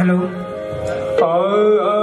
hello. Oh, oh.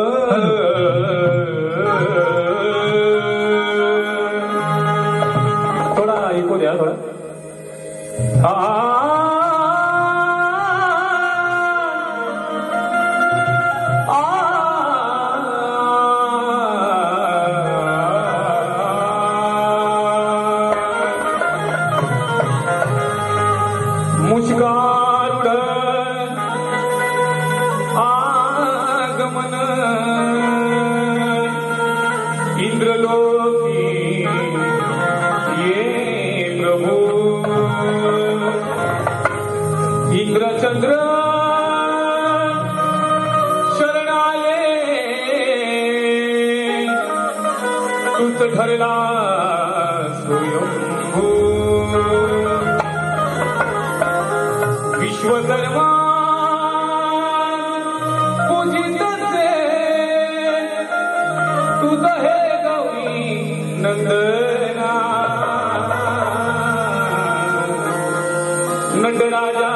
ठरला स्वयंभू हो. विश्वधर्मा पूजित तुझ हे गौरी नंदना नटराजा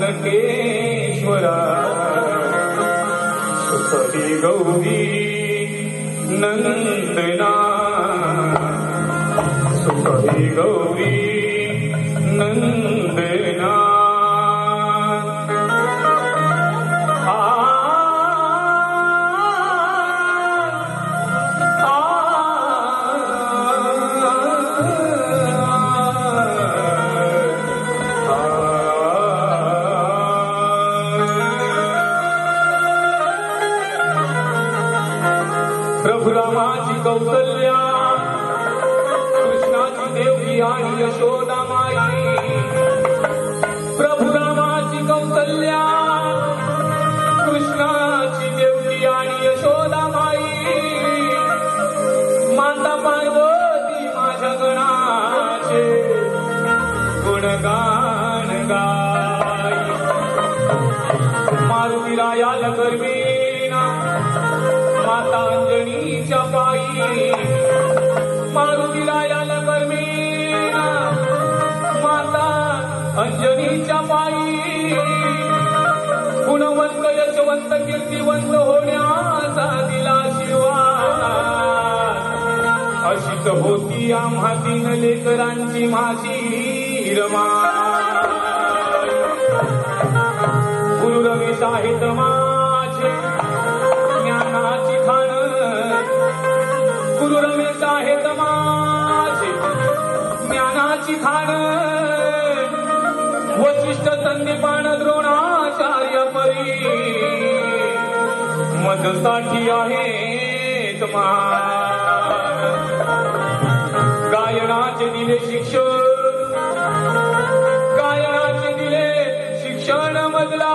नटेश्वरा. सुखी गौरी नंदना सुखी गौरी नंदना कौसल्या। कृष्णाची देवती आणि यशोदा माई माता पार्वती माझ्या गणाचे। गुणगान गाय। मारुतीला याल करवीना माता अंजनीच्या पायी। गुणवंत कीर्तिवंत होण्याचा दिला शिवा. अशीच होती आम्हा तीन लेकरांची माझी रमा गुरु माझे ज्ञानाची खाण. गुरु रमेश आहेत माझे ज्ञानाची खाण. वशिष्ठ संदीपान द्रोणाचार्य परी. मदसाठी आहेत महान गायनाचे दिले शिक्षण. गायनाचे दिले शिक्षण मधला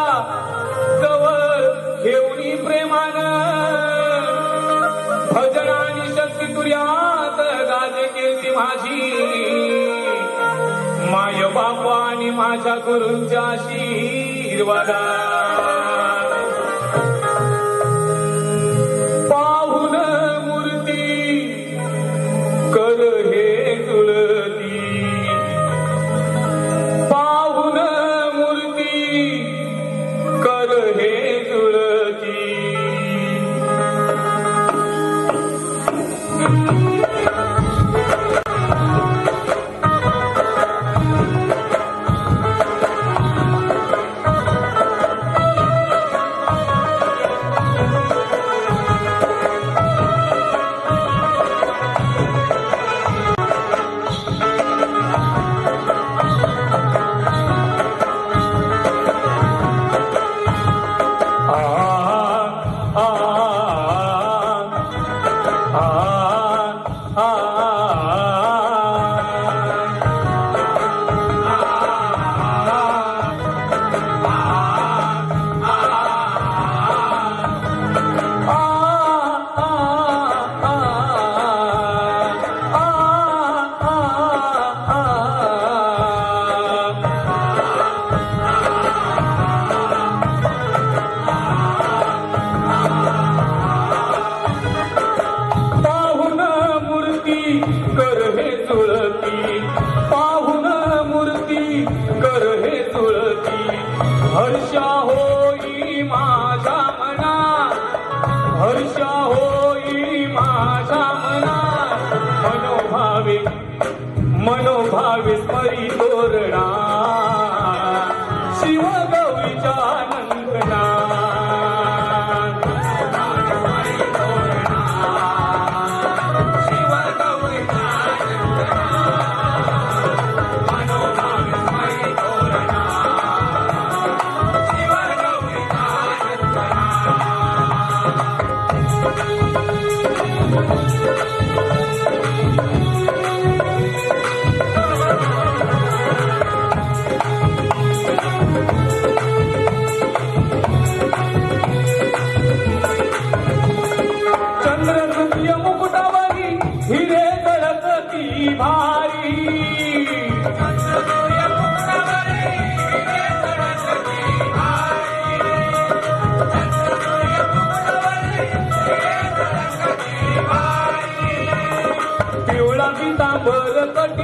जवळ घेऊनी प्रेमान. भजनानी शक्ती तुर्यात गाजे केली माझी. माय बापा आणि माझ्या गुरूंच्या आशीर्वादा कर हे तुळती हर्षा होई माझा मना हर्षा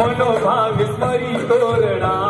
મનોભાવ સ્મરી તોરણા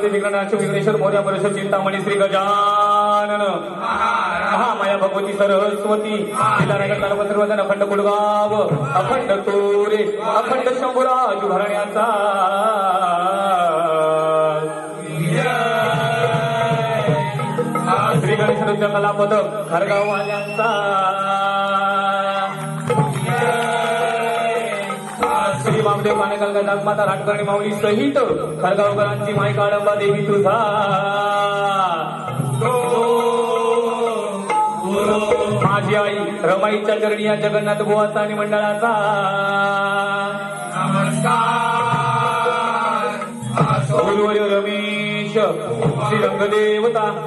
सरस्वती विघ्नाश विघ्नेश्वर मोर्या परश चिंतामणी श्री गजानन. महामाया भगवती सरस्वती. विलानगर अखंड कुलगाव. अखंड तोरे अखंड शंभुराज भरण्याचा श्री गणेश कला पदक हरगाव वाल्यांचा रंग नागमाता राटकर्णी माऊली सहित खरगावकरांची माय काळंबा देवी तुझा. माझी आई रमाईच्या चरणी या जगन्नाथ गोवाचा आणि मंडळाचा. नमस्कार. रमेश. श्री रंगदेवता.